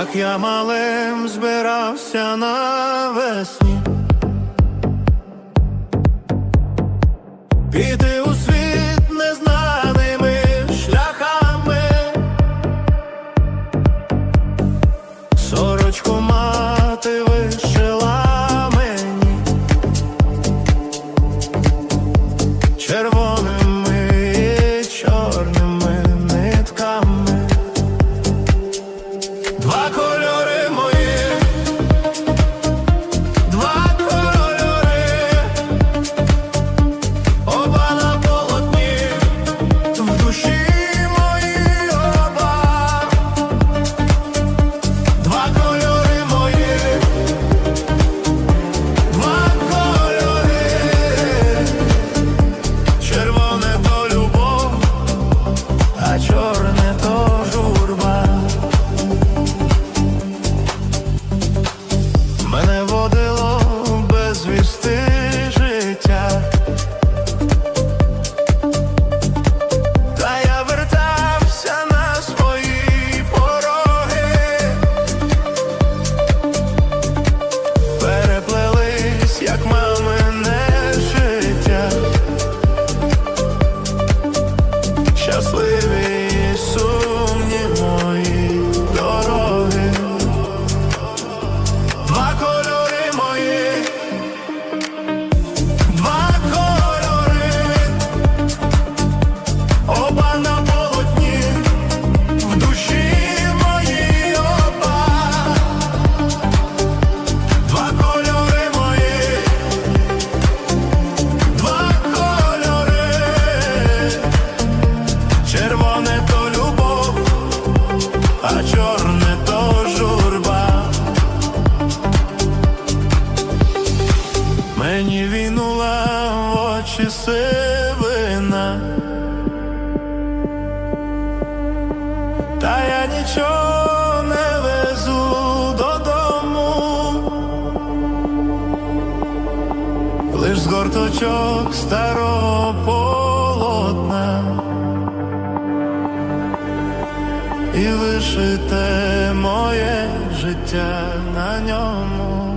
як я малим збирався навесні. Піти мені війнула в очі сивина, та я нічого не везу додому, лиш з горточок старого полотна. І вишите моє життя на ньому.